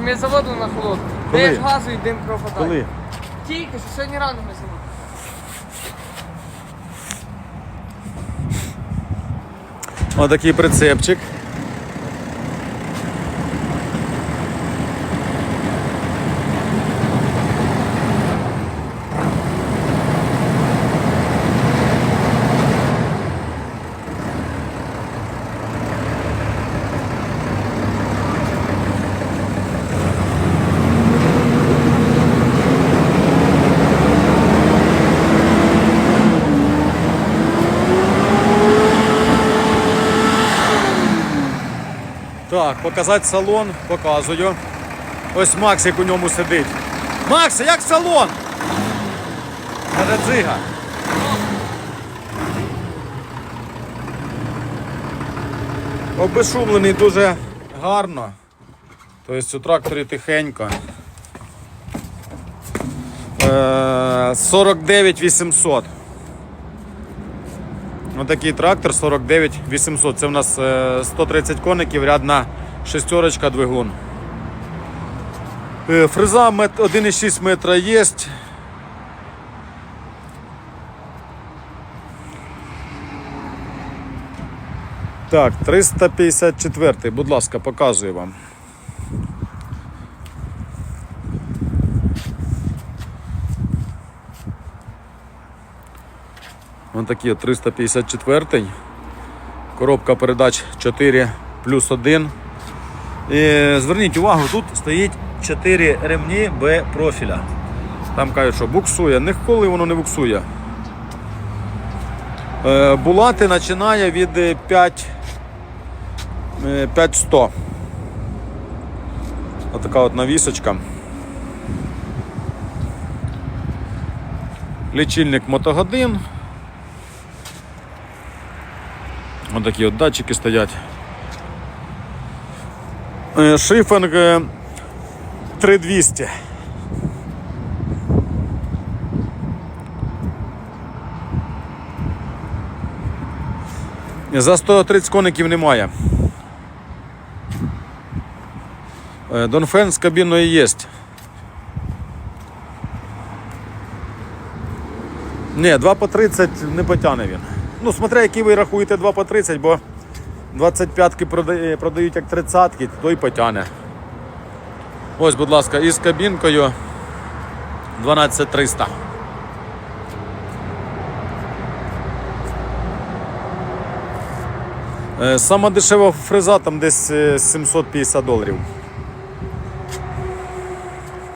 Ми заводили на холод. Коли? Даєш газу і дим пропадає. Коли? Тільки що сьогодні рано ми заводили. Отакий прицепчик. Так, показати салон, показую. Ось Максик у ньому сидить. Макс, як салон? Каже. Обешумлений дуже гарно. Тобто у тракторі тихенько. Е, 49 800. Отакий трактор 49 800. Це у нас е, 130 коників, рядна шестерочка двигун. Е, Фреза 1,6 метра є. Так, 354, будь ласка, показую вам. Такий от 354. Коробка передач 4 плюс 1. І зверніть увагу, тут стоїть 4 ремні Б профіля. Там кажуть, що буксує. Ніколи воно не буксує. Е, Булати починає від е, 5 е, 5100. Отака от навісочка. Лічильник мотогодин. Ось такі от датчики стоять. Е, Шифинг е, 3200. За 130 коників немає. Е, Донфен з кабіною є. Ні, 2 по 30 не потягне він. Ну, смотря, які ви рахуєте 2 по 30, бо 25-ки продають як 30-ки, то й потягне. Ось, будь ласка, із кабінкою 12300. Е, Сама дешева фреза там десь е, 750 доларів.